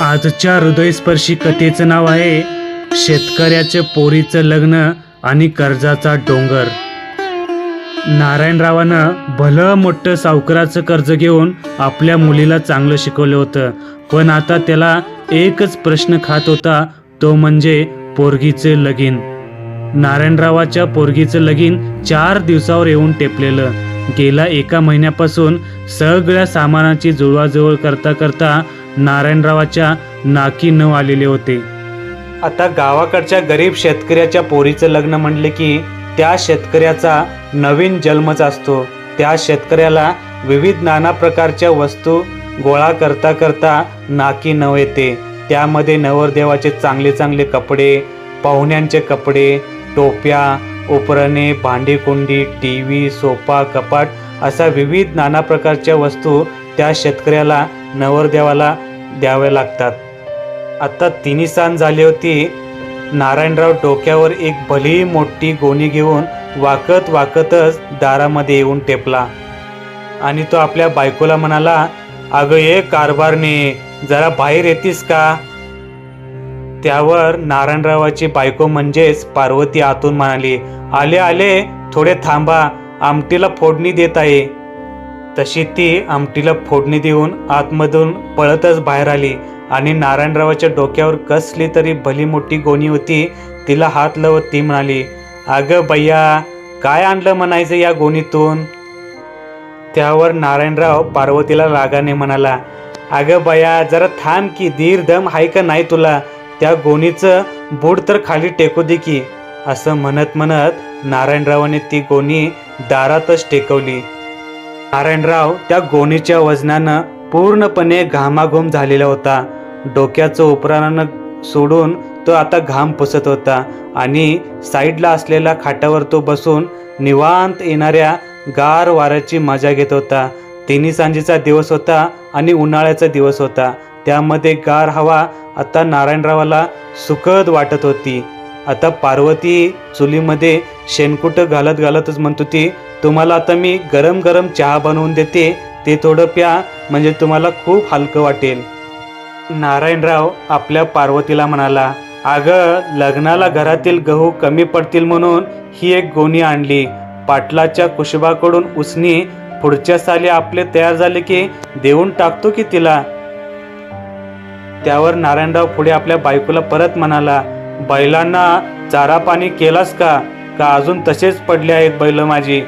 आजच्या हृदयस्पर्शी कथेचं नाव आहे शेतकऱ्याच्या पोरीचं लग्न आणि कर्जाचा डोंगर. नारायणरावानं भलं मोठं सावकाराचं कर्ज घेऊन आपल्या मुलीला चांगलं शिकवलं होतं पण आता त्याला एकच प्रश्न खात होता तो म्हणजे पोरगीचे लगीन. नारायणरावाच्या पोरगीचं लगीन चार दिवसावर येऊन टेपलेलं. गेल्या एका महिन्यापासून सगळ्या सामानाची जुळवाजुळव करता करता नारायणरावाच्या नाकी न आलेले होते. आता गावाकडच्या गरीब शेतकऱ्याच्या पोरीचं लग्न म्हणले की त्या शेतकऱ्याचा नवीन जन्मच असतो. त्या शेतकऱ्याला विविध नाना प्रकारच्या वस्तू गोळा करता करता नाकी नव येते. त्यामध्ये नवरदेवाचे चांगले चांगले कपडे पाहुण्यांचे कपडे टोप्या उपरणे भांडीकुंडी टी व्ही सोफा कपाट अशा विविध नाना प्रकारच्या वस्तू त्या शेतकऱ्याला नवरदेवाला द्याव्या लागतात. आता तिन्ही सांज झाली होती नारायणराव डोक्यावर एक भली मोठी गोणी घेऊन वाकत वाकतच दारामध्ये येऊन टेपला. आणि तो आपल्या बायकोला म्हणाला अगं ये कारभारने जरा बाहेर येतीस का? त्यावर नारायणरावाची बायको म्हणजेच पार्वती आतून म्हणाली आले आले थोडे थांबा आमटीला फोडणी देत आहे. तशी ती आमटीला फोडणी देऊन आतमधून पळतच बाहेर आली आणि नारायणरावाच्या डोक्यावर कसली तरी भली मोठी गोणी होती तिला हात लावत ती म्हणाली अगं बय्या काय आणलं म्हणायचं या गोणीतून? त्यावर नारायणराव पार्वतीला रागाने म्हणाला अगं बया जरा थांब की धीर दम हाय का नाही तुला? त्या गोणीचं बूड तर खाली टेकू दे की. असं म्हणत म्हणत नारायणरावाने ती गोणी दारातच टेकवली. नारायणराव त्या गोणीच्या वजनानं पूर्णपणे घामाघूम झालेला होता. डोक्याचं उपरानं सोडून तो आता घाम पुसत होता आणि साईडला असलेल्या खाटावर तो बसून निवांत येणाऱ्या गार वाऱ्याची मजा घेत होता. तिन्ही सांजेचा दिवस होता आणि उन्हाळ्याचा दिवस होता. त्यामध्ये गार हवा आता नारायणरावाला सुखद वाटत होती. आता पार्वती चुलीमध्ये शेणकुटं घालत घालतच म्हणत होती तुम्हाला आता मी गरम गरम चहा बनवून देते ते थोडं प्या म्हणजे तुम्हाला खूप हलकं वाटेल. नारायणराव आपल्या पार्वतीला म्हणाला अगं लग्नाला घरातील गहू कमी पडतील म्हणून ही एक गोणी आणली. पाटलाच्या कुशबाकडून उसनी पुढच्या साली आपले तयार झाले की देऊन टाकतो की तिला? त्यावर नारायणराव पुढे आपल्या बायकोला परत म्हणाला बैलांना चारा पाणी केलास का? का अजून तसेच पडले आहेत बैल माझी?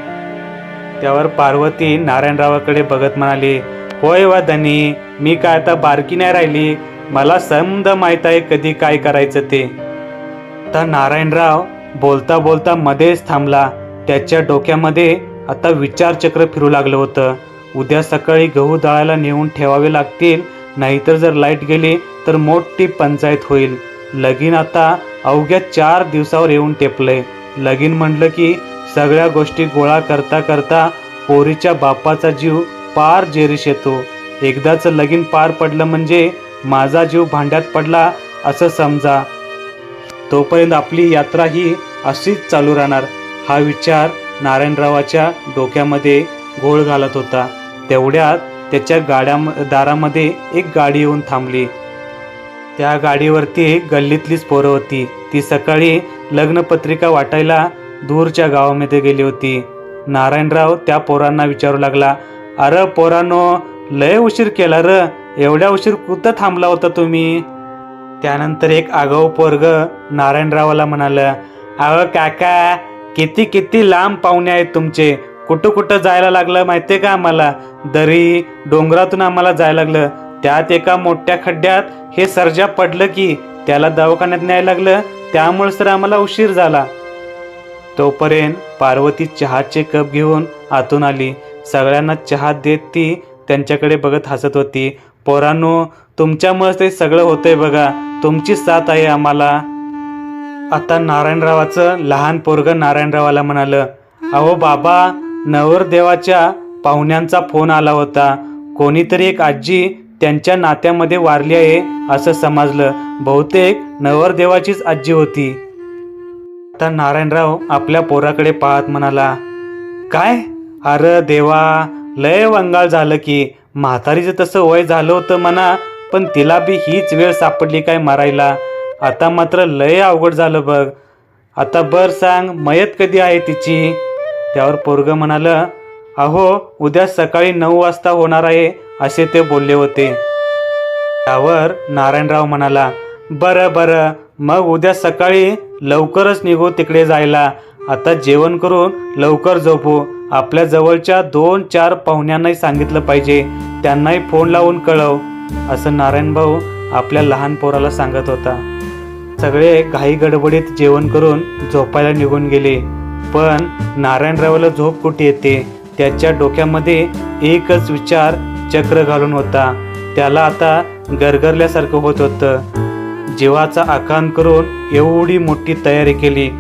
त्यावर पार्वती नारायणरावाकडे बघत म्हणाली होय वा धनी मी काय आता बारकी नाही राहिली? मला समद माहीत आहे कधी काय करायचं ते. तर नारायणराव बोलता बोलता मध्येच थांबला. त्याच्या डोक्यामध्ये आता विचारचक्र फिरू लागलं होतं. उद्या सकाळी गहू दळायला नेऊन ठेवावे लागतील नाहीतर जर लाइट गेली तर मोठी पंचायत होईल. लगीन आता अवघ्या चार दिवसावर येऊन टेपलंय. लगीन म्हणलं की सगळ्या गोष्टी गोळा करता करता पोरीच्या बापाचा जीव पार जेरीश येतो. एकदाचं लगीन पार पडलं म्हणजे माझा जीव भांड्यात पडला असं समजा. तोपर्यंत आपली यात्रा ही अशीच चालू राहणार. हा विचार नारायणरावाच्या डोक्यामध्ये घोळ घालत होता. तेवढ्यात त्याच्या गाड्या दारामध्ये एक गाडी येऊन थांबली. त्या गाडीवरती गल्लीतलीच पोरं होती. ती सकाळी लग्नपत्रिका वाटायला दूरच्या गावामध्ये गेली होती. नारायणराव त्या पोरांना विचारू लागला अरे पोरांनो लय उशीर केला र. एवढ्या उशीर कुठं थांबला होता तुम्ही? त्यानंतर एक आगाऊ पोरग नारायणरावाला म्हणालं अहो काका किती किती लांब पाहुणे आहेत तुमचे. कुठं कुठं जायला लागलं माहितीये का आम्हाला? दरी डोंगरातून आम्हाला जायला लागलं. त्यात एका मोठ्या खड्ड्यात हे सर्जा पडलं की त्याला दवाखान्यात न्याय लागलं. त्यामुळेच तर आम्हाला उशीर झाला. तोपर्यंत पार्वती चहाचे कप घेऊन आतून आली. सगळ्यांना चहा देत ती त्यांच्याकडे बघत हसत होती. पोरांनो तुमच्यामुळेच ते सगळं होतंय बघा. तुमची साथ आहे आम्हाला. आता नारायणरावाचं लहान पोरगं नारायणरावाला म्हणालं अहो बाबा नवरदेवाच्या पाहुण्यांचा फोन आला होता. कोणीतरी एक आजी त्यांच्या नात्यामध्ये वारली आहे असं समजलं. बहुतेक नवरदेवाचीच आजी होती. आता नारायणराव आपल्या पोराकडे पाहत म्हणाला काय? अरे देवा लय वंगाळ झालं की. म्हातारीचं तसं वय झालं होतं म्हणा पण तिला बी हीच वेळ सापडली काय मारायला? आता मात्र लय अवघड झालं बघ. आता बर सांग मयत कधी आहे तिची? त्यावर पोरग म्हणालं अहो उद्या सकाळी नऊ वाजता होणार आहे. असे ते बोलले होते. त्यावर नारायणराव म्हणाला बरं बरं मग उद्या सकाळी लवकरच निघू तिकडे जायला. आता जेवण करून लवकर झोपू. आपल्या जवळच्या दोन चार पाहुण्यांनाही सांगितलं पाहिजे. त्यांनाही फोन लावून कळव असं नारायण भाऊ आपल्या लहान पोराला सांगत होता. सगळे घाई गडबडीत जेवण करून झोपायला निघून गेले. पण नारायणरावाला झोप कुठे येते? त्याच्या डोक्यामध्ये एकच विचार चक्र घालून होता. त्याला आता गरगरल्यासारखं होत होतं. जीवाचा आखान करून एवढी मोठी तयारी केली.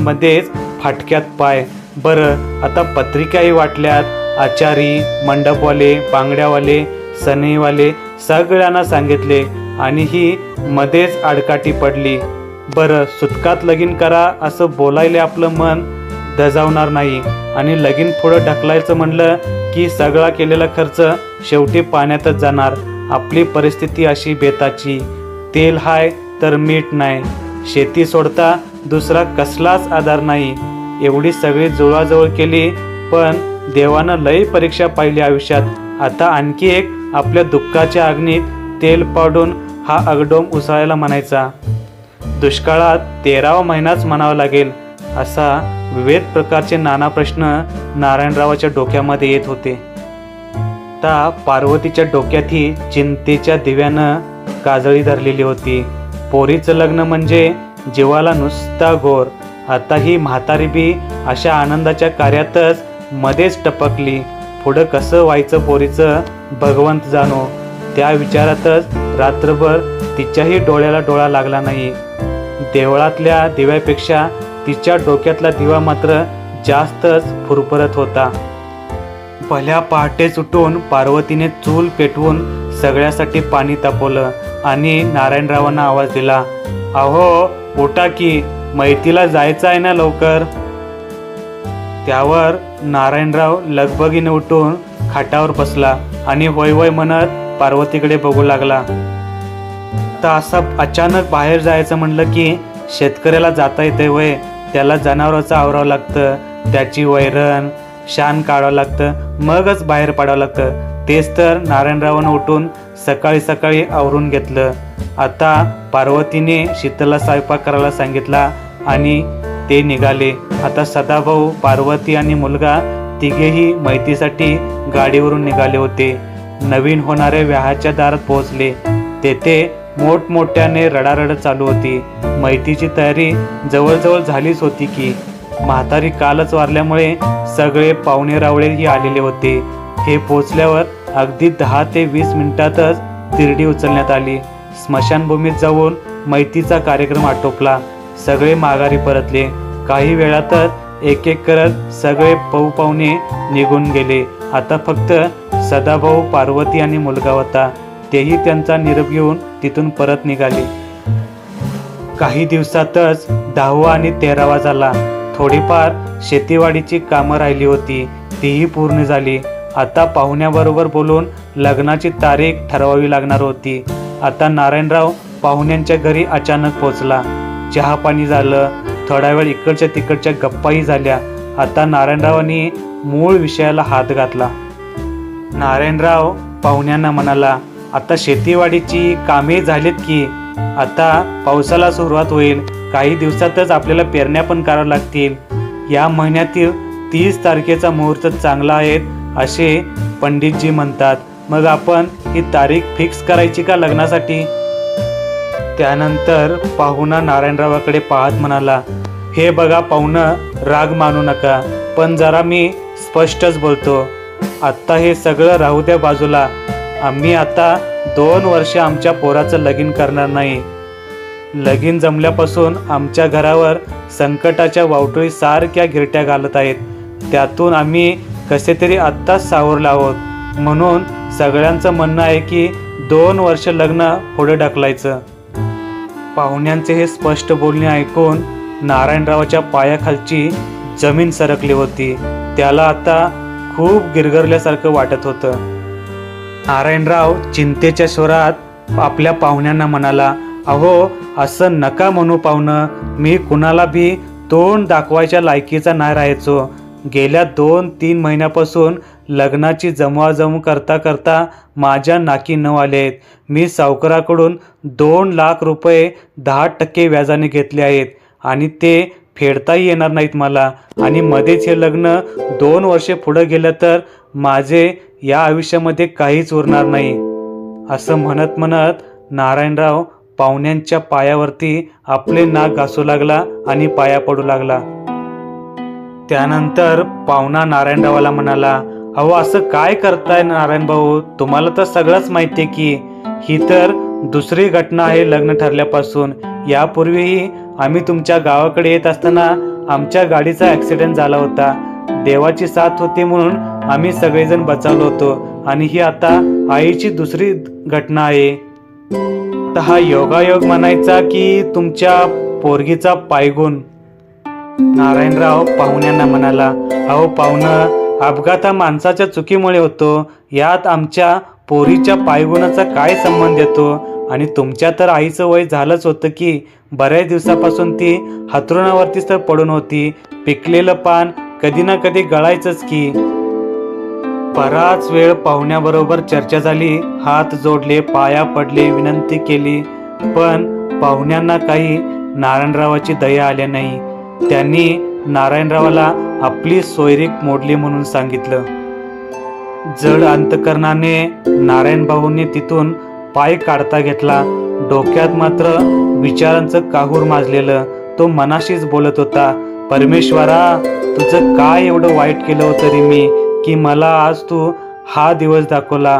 मध्येच फाटक्यात पाय. बरं आता पत्रिकाही वाटल्यात. आचारी मंडपवाले बांगड्यावाले सनईवाले सगळ्यांना सांगितले आणि ही मध्येच आडकाठी पडली. बरं सुतकात लगीन करा असं बोलायला आपलं मन दजावणार नाही. आणि लगीन पुढं ढकलायचं म्हणलं की सगळा केलेला खर्च शेवटी पाण्यातच जाणार. आपली परिस्थिती अशी बेताची तेल हाय तर मीठ नाही. शेती सोडता दुसरा कसलाच आधार नाही. एवढी सगळी जुळवाजवळ केली पण देवानं लई परीक्षा पाहिली आयुष्यात. आता आणखी एक आपल्या दुःखाच्या अग्नीत तेल पाडून हा अगडोम उसळायला म्हणायचा. दुष्काळात तेरावा महिनाच म्हणावा लागेल. असा विविध प्रकारचे नाना प्रश्न नारायणरावाच्या डोक्यामध्ये येत होते. आता पार्वतीच्या डोक्यातही चिंतेच्या दिव्यानं काजळी धरलेली होती. पोरीचं लग्न म्हणजे जीवाला नुसता घोर. आता ही म्हातारी बी अशा आनंदाच्या कार्यातच मध्येच टपकली. पुढं कसं व्हायचं पोरीचं भगवंत जाणो. त्या विचारातच रात्रभर तिच्याही डोळ्याला डोळा लागला नाही. देवळातल्या दिव्यापेक्षा तिच्या डोक्यातला दिवा मात्र जास्तच फुरफुरत होता. भल्या पहाटेच उठून पार्वतीने चूल पेटवून सगळ्यासाठी पाणी तापवलं आणि नारायणरावांना आवाज दिला अहो उठा की मैतीला जायचं आहे ना लवकर? त्यावर नारायणराव लगबगीने उठून खाटावर बसला आणि होय होय म्हणत पार्वतीकडे बघू लागला. तर असं अचानक बाहेर जायचं म्हणलं की शेतकऱ्याला जाता येते वय त्याला जनावरांचं आवरावं लागतं त्याची वैरण शान काढावं लागतं मगच बाहेर पाडावं लागतं. तेच तर नारायणरावानं उठून सकाळी सकाळी आवरून घेतलं. आता पार्वतीने शीतलला स्वयंपाक करायला सांगितला आणि ते निघाले. आता सदाभाऊ पार्वती आणि मुलगा तिघेही मैतीसाठी गाडीवरून निघाले होते. नवीन होणाऱ्या व्याहाच्या दारात पोहोचले. तेथे मोठमोठ्याने रडारड चालू होती. मैतीची तयारी जवळजवळ झालीच होती की म्हातारी कालच वारल्यामुळे सगळे पाहुणे रावळेही आलेले होते. हे पोचल्यावर अगदी दहा ते वीस मिनिटातच तिरडी उचलण्यात आली. स्मशानभूमीत जाऊन मैतीचा कार्यक्रम आटोपला. सगळे माघारी परतले. काही वेळातच एक एक करत सगळे पौ पाहुणे निघून गेले. आता फक्त सदाभाऊ पार्वती आणि मुलगा होता. तेही त्यांचा निरोप घेऊन तिथून परत निघाले. काही दिवसातच दहावा आणि तेरावा झाला. थोडीफार शेतीवाडीची कामं राहिली होती. तीही पूर्ण झाली. आता पाहुण्याबरोबर बोलून लग्नाची तारीख ठरवावी लागणार होती. आता नारायणराव पाहुण्यांच्या घरी अचानक पोचला चहा पाणी झालं. थोडा वेळ इकडच्या तिकडच्या गप्पाही झाल्या. आता नारायणरावांनी मूळ विषयाला हात घातला. नारायणराव पाहुण्यांना म्हणाला आता शेतीवाडीची कामे झालीत की आता पावसाला सुरुवात होईल. काही दिवसातच आपल्याला पेरण्या पण कराव्या लागतील. या महिन्यातील तीस तारखेचा मुहूर्त चांगला आहे असे पंडितजी म्हणतात. मग आपण ही तारीख फिक्स करायची का लग्नासाठी? त्यानंतर पाहुणा नारायणरावाकडे पाहत म्हणाला हे बघा पाहुणं राग मानू नका पण जरा मी स्पष्टच बोलतो. आत्ता हे सगळं राहू द्या बाजूला. आम्ही आता दोन वर्ष आमच्या पोराचं लगीन करणार नाही. लगीन जमल्यापासून आमच्या घरावर संकटाच्या वावटळी सारख्या गिरट्या घालत आहेत. त्यातून आम्ही कसे तरी आत्ताच सावरलो आहोत. म्हणून सगळ्यांचं म्हणणं आहे की दोन वर्ष लग्न पुढे ढकलायचं. पाहुण्यांचे हे स्पष्ट बोलणे ऐकून नारायणरावाच्या पायाखालची जमीन सरकली होती. त्याला आता खूप गिरगरल्यासारखं वाटत होतं. नारायणराव चिंतेच्या स्वरात आपल्या पाहुण्यांना म्हणाला अहो असं नका म्हणू पाहुणं. मी कुणाला बी तोंड दाखवायच्या लायकीचा नाही राहायचो. गेल्या दोन तीन महिन्यापासून लग्नाची जमवाजमव करता करता माझ्या नाकी नऊ आलेत. मी सावकाराकडून दोन लाख रुपये दहा टक्के व्याजाने घेतले आहेत आणि ते फेडताही येणार नाहीत मला. आणि मध्येच हे लग्न दोन वर्षे पुढं गेलं तर माझे या आयुष्यामध्ये काहीच उरणार नाही. असं म्हणत म्हणत नारायणराव पाहुण्यांच्या पायावरती आपले नाक घासू लागला आणि पाया पडू लागला. त्यानंतर पाहुणा नारायणरावाला म्हणाला अहो असं काय करताय नारायण भाऊ? तुम्हाला तर सगळंच माहिती आहे की ही तर दुसरी घटना आहे लग्न ठरल्यापासून. यापूर्वीही आम्ही तुमच्या गावाकडे येत असताना आमच्या गाडीचा ॲक्सिडेंट झाला होता. देवाची साथ होती म्हणून आम्ही सगळेजण बचावलो होतो. आणि ही आता आईची दुसरी घटना आहे. तर हा योगायोग म्हणायचा की तुमच्या पोरगीचा पायगुण. नारायणराव पाहुण्यांना म्हणाला अहो पाहुणं अपघात हा माणसाच्या चुकीमुळे होतो. यात आमच्या पोरीच्या पायगुणाचा काय संबंध येतो? आणि तुमच्या तर आईचं वय झालंच होतं की बऱ्याच दिवसापासून ती हातरुणावरतीच तर पडून होती. पिकलेलं पान कधी ना कधी गळायचंच की. बराच वेळ पाहुण्याबरोबर चर्चा झाली हात जोडले पाया पडले विनंती केली. पण पाहुण्यांना काही नारायणरावाची दया आल्या नाही. त्यांनी नारायणरावाला आपली सोयरीक मोडली म्हणून सांगितलं. जड अंतकरणाने नारायण भाऊंनी तिथून पाय काढता घेतला. डोक्यात मात्र विचारांचं काहूर माजलेलं. तो मनाशीच बोलत होता. परमेश्वरा तुझं काय एवढं वाईट केलं होतं रे मी की मला आज तू हा दिवस दाखवला?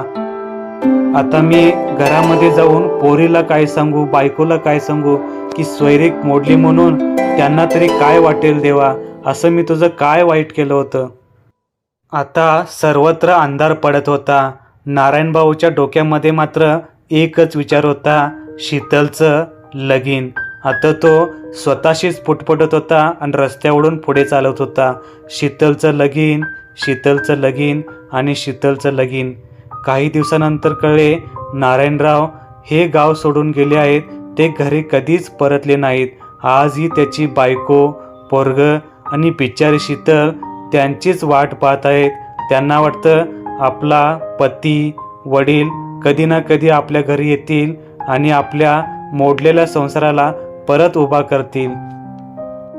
आता मी घरामध्ये जाऊन पोरीला काय सांगू बायकोला काय सांगू की स्वैरिक मोडली म्हणून त्यांना तरी काय वाटेल देवा असं मी तुझं काय वाईट केलं होतं? आता सर्वत्र अंधार पडत होता. नारायणभाऊच्या डोक्यामध्ये मात्र एकच विचार होता शीतलचं लगीन. आता तो स्वतःशीच फुटफुटत होता आणि रस्त्यावरून पुढे चालत होता. शीतलचं लगीन शीतलचं लगीन आणि शीतलचं लगीन. काही दिवसानंतर कळले नारायणराव हे गाव सोडून गेले आहेत. ते घरी कधीच परतले नाहीत. आजही त्याची बायको पोरग आणि बिचारी शीतल त्यांचीच वाट पाहत आहेत. त्यांना वाटतं आपला पती वडील कधी ना कधी आपल्या घरी येतील आणि आपल्या मोडलेल्या संसाराला परत उभा करतील.